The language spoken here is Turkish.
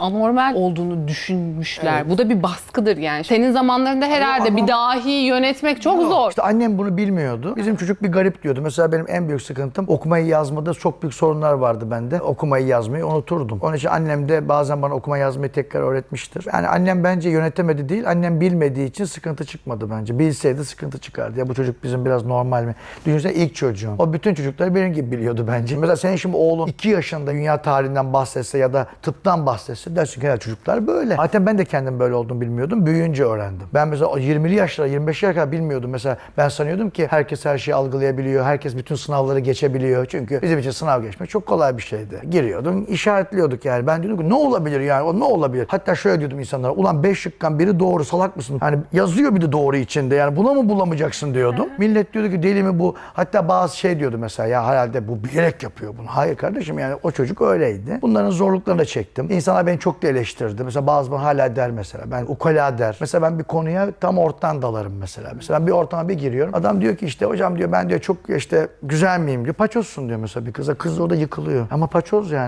anormal olduğunu düşünmüşler. Bu da bir baskıdır yani. Senin zamanlarında herhalde bir dahi yönetmek çok zor. İşte annem bunu bilmiyordu. Bizim çocuk bir garip diyordu. Mesela benim en büyük sıkıntım okumayı yazmada çok büyük sorunlar vardı bende. Okumayı yazmayı unuturdum. Onun için annem de bazen bana okuma yazmayı tekrar öğretmiştir. Yani annem bence yönetemedi değil, annem bilmediği için sıkıntı çıkmadı bence. Bilseydi sıkıntı çıkardı. Ya bu çocuk bizim biraz normal mi? Düşünsene ilk çocuğum. O bütün çocukları benim gibi biliyordu bence. Mesela senin şimdi oğlun 2 yaşında dünya tarihinden bahsetse ya da tıptan bahsetse dersin ki "Ya çocuklar böyle. Zaten ben de kendim böyle olduğumu bilmiyordum. Büyüyünce öğrendim. Ben mesela o 20'li yaşlara, 25 yaşlara kadar bilmiyordum. Mesela ben sanıyordum ki herkes her şeyi algılayabiliyor. Herkes bütün sınavları geçebiliyor. Çünkü bizim için sınav geçmek çok kolay bir şeydi. Giriyordum, işaretliyorduk yani. Ben diyordum ki ne olabilir yani? O ne olabilir? Hatta şöyle diyordum insanlara. Ulan 5 şıkkan biri doğru salak mısın? Yani yazıyor bir de doğru içinde. Yani buna mı bulamayacaksın diyordum. Millet diyordu ki deli mi bu? Hatta bazı şey diyordu mesela ya herhalde bu bilerek yapıyor bunu. Hayır kardeşim yani o çocuk öyleydi. Bunların zorluklarını da çektim. İnsanlar beni çok da eleştirdi. Mesela bazı bana hala der mesela. Ben ukala der. Mesela ben bir konuya tam ortadan dalarım mesela. Mesela ben bir ortama bir giriyorum. Adam diyor ki işte hocam diyor ben diyor çok işte güzel miyim diyor. Paçozsun diyor mesela bir kıza. Kız orada yıkılıyor. Ama paçoz yani.